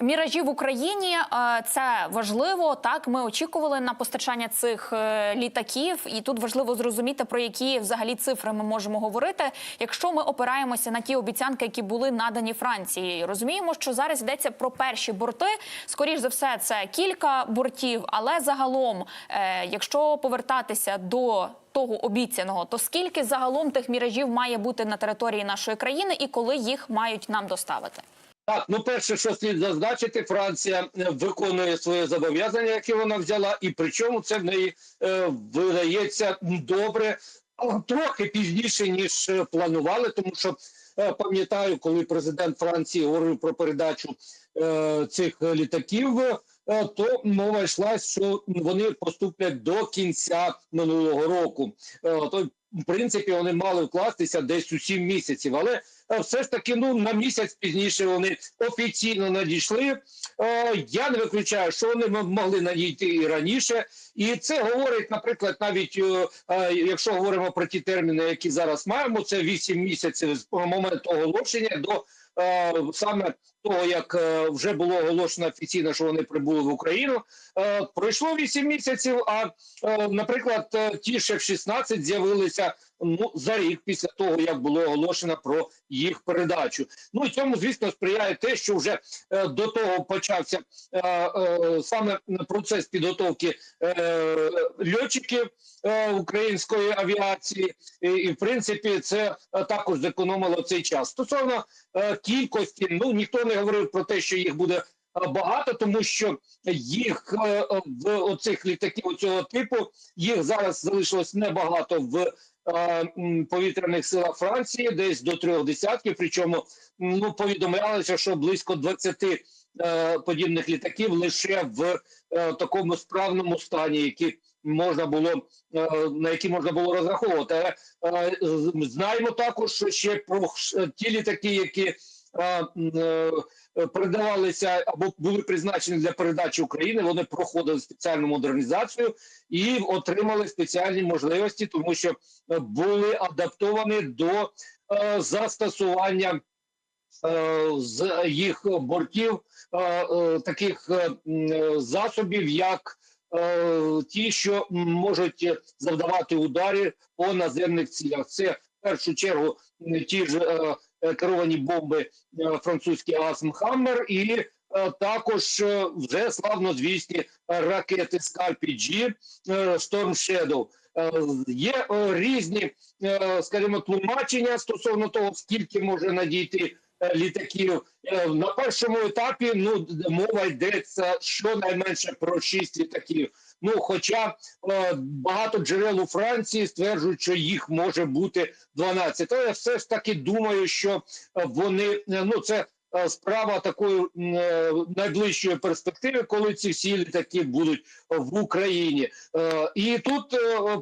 Міражі в Україні е, це важливо. Так ми очікували на постачання цих е, літаків, і тут важливо зрозуміти про які взагалі цифри ми можемо говорити, якщо ми опираємося на ті обіцянки, які були надані Франції. Розуміємо, що зараз йдеться про перші борти. Скоріш за все, це кілька бортів, але загалом, е, якщо повертатися до того обіцяного, то скільки загалом тих міражів має бути на території нашої країни і коли їх мають нам доставити? Так, ну перше, що слід зазначити, Франція е, виконує своє зобов'язання, яке вона взяла, і причому це в неї е, видається добре, трохи пізніше ніж е, планували, тому що е, пам'ятаю, коли президент Франції говорив про передачу е, цих літаків. е, То мова йшла, що вони поступлять до кінця минулого року. Е, То в принципі вони мали вкластися десь у сім місяців, але все ж таки ну на місяць пізніше вони офіційно надійшли. Е, Я не виключаю, що вони могли надійти і раніше, і це говорить, наприклад, навіть е, е, якщо говоримо про ті терміни, які зараз маємо, це 8 місяців з моменту оголошення до е, саме того, як е, вже було оголошено офіційно, що вони прибули в Україну. Е, Пройшло 8 місяців. А е, наприклад, ті ж F-16 з'явилися ну за рік після того, як було оголошено про їх передачу. Ну і цьому, звісно, сприяє те, що вже до того почався саме процес підготовки льотчиків української авіації, і, в принципі це також зекономило цей час. Стосовно кількості, ну ніхто не говорив про те, що їх буде. е, Багато, тому що їх е, е, в оцих літаків цього типу їх зараз залишилось небагато в повітряних силах Франції, десь до трьох десятків. Причому ну повідомлялося, що близько 20 е, подібних літаків лише в такому справному стані, які можна було на які можна було розраховувати. Знаємо також що ще про ті літаки, які передавалися або були призначені для передачі України. Вони проходили спеціальну модернізацію і отримали спеціальні можливості, тому що е, були адаптовані до е, застосування е, з їх бортів е, е, таких е, е, засобів, як е, ті, що можуть завдавати ударі по наземних цілях. Це в першу чергу ті ж е, е, керовані бомби е, французькі Асм Хаммер і е, також е, вже славнозвісні ракети Скальпі-G Storm Shadow. Е, Є е, різні, е, скажімо, тлумачення стосовно того, скільки може надійти е, літаків. Е, На першому етапі ну мова йдеться щонайменше про 6 літаків. Ну, хоча е, багато джерел у Франції стверджують, що їх може бути 12. Але я все ж таки думаю, що е, вони е, ну це е, справа такої найближчої перспективи, коли ці всі літаки будуть в Україні. І тут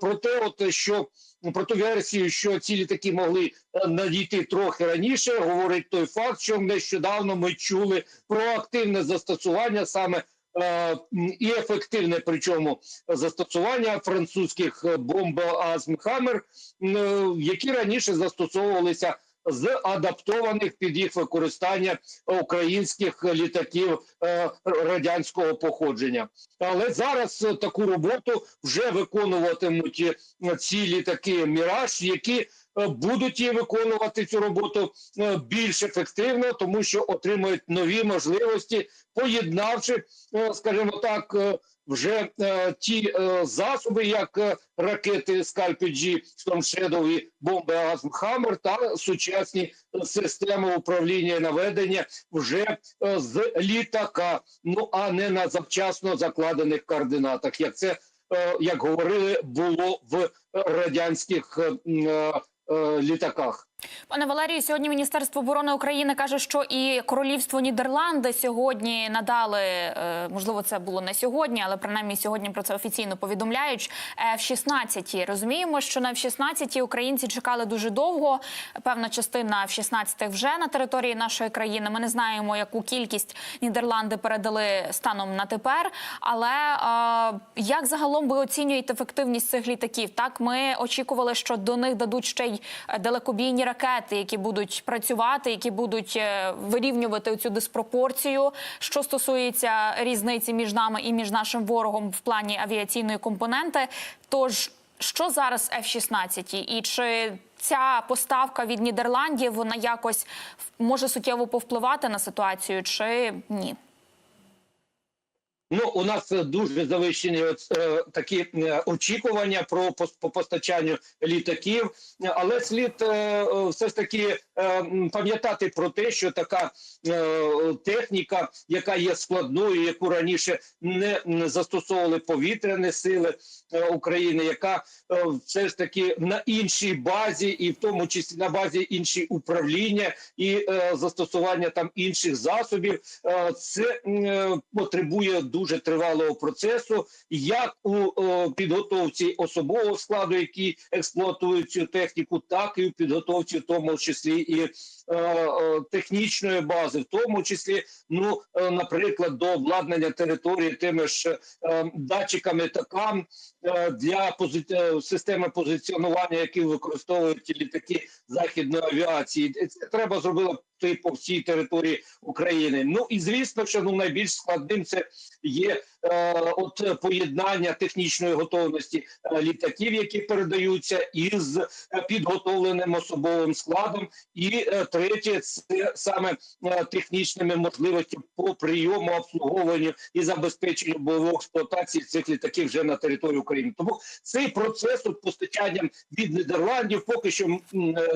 про те, от що про ту версію, що ці літаки могли надійти трохи раніше, говорить той факт, що нещодавно ми чули про активне застосування саме. Е, І ефективне, причому застосування французьких е, бомб Азм Хаммер, м, е, які раніше застосовувалися з адаптованих під їх використання українських літаків радянського походження. Але зараз таку роботу вже виконуватимуть ці літаки Міраж, які будуть її виконувати цю роботу е, більш ефективно, тому що отримують нові можливості, поєднавши, е, скажімо так, е, вже е, ті е, засоби, як е, ракети Скальпі-G, Storm Shadow і бомби Азм Хаммер та сучасні е, системи управління і наведення вже е, з літака, ну а не на завчасно закладених координатах, як це е, як говорили, було в радянських е, м, е, е, літаках. Пане Валерію, сьогодні Міністерство оборони України каже, що і королівство Нідерланди сьогодні надали, е, можливо, це було не сьогодні, але принаймні сьогодні про це офіційно повідомляють. В 16 розуміємо, що на F-16 українці чекали дуже довго. Певна частина F-16 вже на території нашої країни. Ми не знаємо, яку кількість Нідерланди передали станом на тепер. Але е, як загалом ви оцінюєте ефективність цих літаків? Так, ми очікували, що до них дадуть ще й далекобійні ракети, які будуть працювати, які будуть е, вирівнювати цю диспропорцію, що стосується різниці між нами і між нашим ворогом в плані авіаційної компоненти. Тож що зараз F-16? і чи ця поставка від Нідерландів вона якось може суттєво повпливати на ситуацію, чи ні? Ну, у нас е, дуже завищені от, е, такі е, очікування про по, по постачанню літаків, але слід е, е, все ж таки е, пам'ятати про те, що така е, техніка, яка є складною, яку раніше не, застосовували повітряні сили е, України, яка е, все ж таки на іншій базі, і в тому числі на базі інші управління і е, застосування там інших засобів, е, це е, потребує дуже тривалого процесу, як у е, підготовці особового складу, які експлуатують цю техніку, так і у підготовці, в тому числі і е, е, технічної бази, в тому числі, ну е, наприклад, до обладнання території тими ж е, датчиками такам е, для е, системи позиціонування, які використовують літаки західної авіації. Це треба зробити по всій території України. Ну і звісно, що ну найбільш складним це є е, от поєднання технічної готовності е, літаків, які передаються, із е, підготовленим особовим складом. І е, третє, це саме е, технічними можливостями по прийому, обслуговуванню і забезпеченню бойової експлуатації цих літаків вже на території України. Тому цей процес от постачанням від Нідерландів поки що е,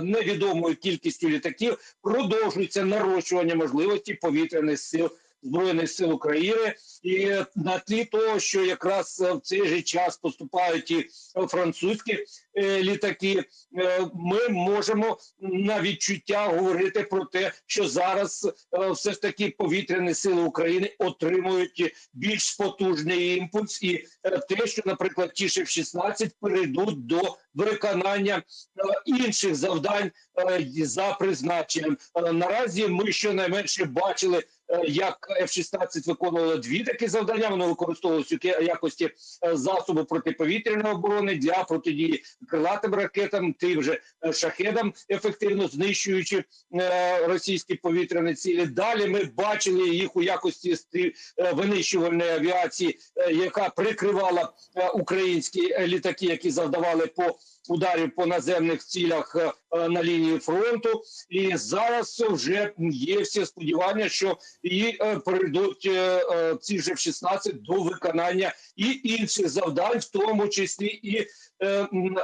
невідомою кількістю літаків продовжується нарощування можливості повітряних сил. Збройних сил України і на тлі того, що якраз е, в цей же час поступають і е, французькі е, літаки, е, ми можемо на відчуття говорити про те, що зараз е, все ж таки повітряні сили України отримують більш потужний імпульс, і е, те, що, наприклад, ті ж F-16 перейдуть до виконання е, інших завдань е, за призначенням. Е, Наразі ми щонайменше бачили. Як F-16 виконували дві такі завдання, вони використовувалися в якості засобу протиповітряної оборони для протидії крилатим ракетам, тим же шахедам, ефективно знищуючи російські повітряні цілі. Далі ми бачили їх у якості винищувальної авіації, яка прикривала українські літаки, які завдавали по ударів по наземних цілях е, е, на лінії фронту. І зараз вже є всі сподівання, що і е, перейдуть е, ці ж F-16 до виконання і інших завдань, в тому числі і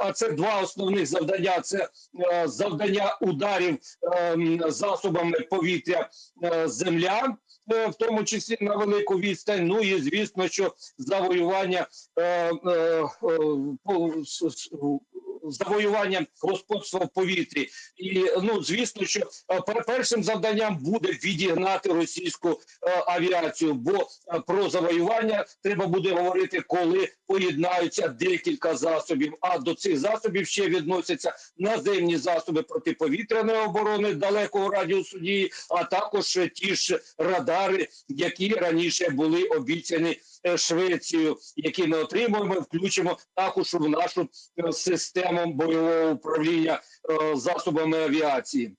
а це два основних завдання: це завдання ударів засобами повітря земля. В тому числі на велику відстань. Ну і звісно, що завоювання е, завоювання господства в повітрі, і ну звісно, що е, першим завданням буде відігнати російську е, авіацію, бо е, про завоювання треба буде говорити, коли поєднаються декілька засобів. А до цих засобів ще відносяться наземні засоби протиповітряної оборони далекого радіусу дії, а також ті ж радари, які раніше були обіцяні Швецією, які ми отримуємо, включимо також в нашу е, систему бойового управління е, засобами авіації.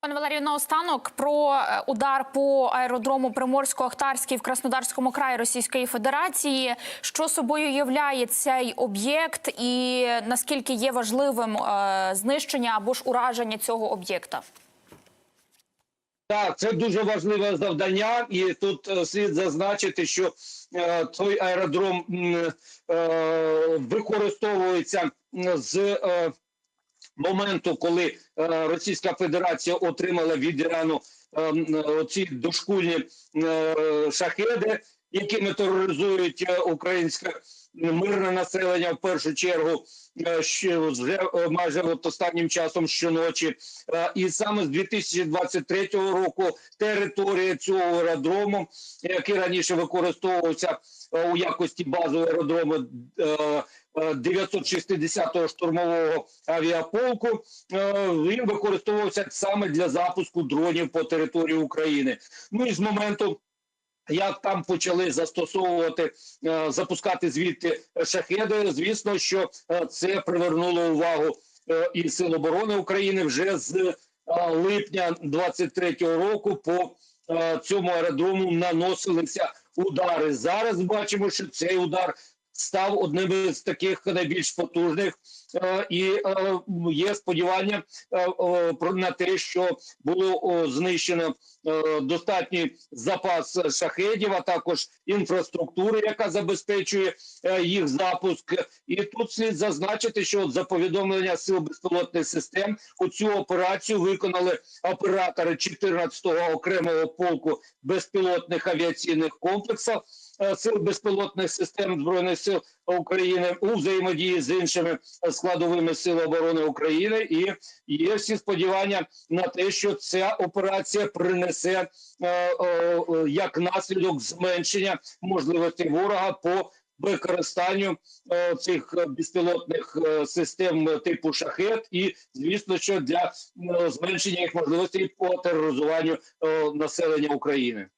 Пане Валерію, наостанок про е, удар по аеродрому Приморсько-Ахтарський в Краснодарському краї Російської Федерації. Що собою являє цей об'єкт, і наскільки є важливим е, знищення або ж ураження цього об'єкта? Так, це дуже важливе завдання, і тут слід зазначити, що е, той аеродром е, використовується з е, моменту, коли е, Російська Федерація отримала від Ірану ці м, дошкульні е, шахеди, якими тероризують українське мирне населення в першу чергу. е, вже е, майже от останнім часом щоночі, Е, і саме з 2023 року територія цього аеродрому, який раніше використовувався у якості базового аеродрому е, е, 960-го штурмового авіаполку, він використовувався саме для запуску дронів по території України. Ну і з моменту. Як там почали застосовувати, е, запускати звідти шахеди, звісно, що е, це привернуло увагу е, і Сил оборони України вже з липня 23-го року по цьому аеродрому наносилися удари. Зараз бачимо, що цей удар став одним із таких найбільш потужних, е, і е, є сподівання е, на те, що було знищено достатній запас шахедів, а також інфраструктури, яка забезпечує їх запуск. І тут слід зазначити, що за повідомлення сил безпілотних систем у цю операцію виконали оператори 14-го окремого полку безпілотних авіаційних комплексів сил безпілотних систем збройних сил України у взаємодії з іншими складовими сил оборони України, і є всі сподівання на те, що ця операція принесе е, е, е, як наслідок зменшення можливостей ворога по використанню е, цих е, безпілотних е, систем е, типу шахет, і звісно, що для е, зменшення їх можливостей по тероризуванню е, населення України.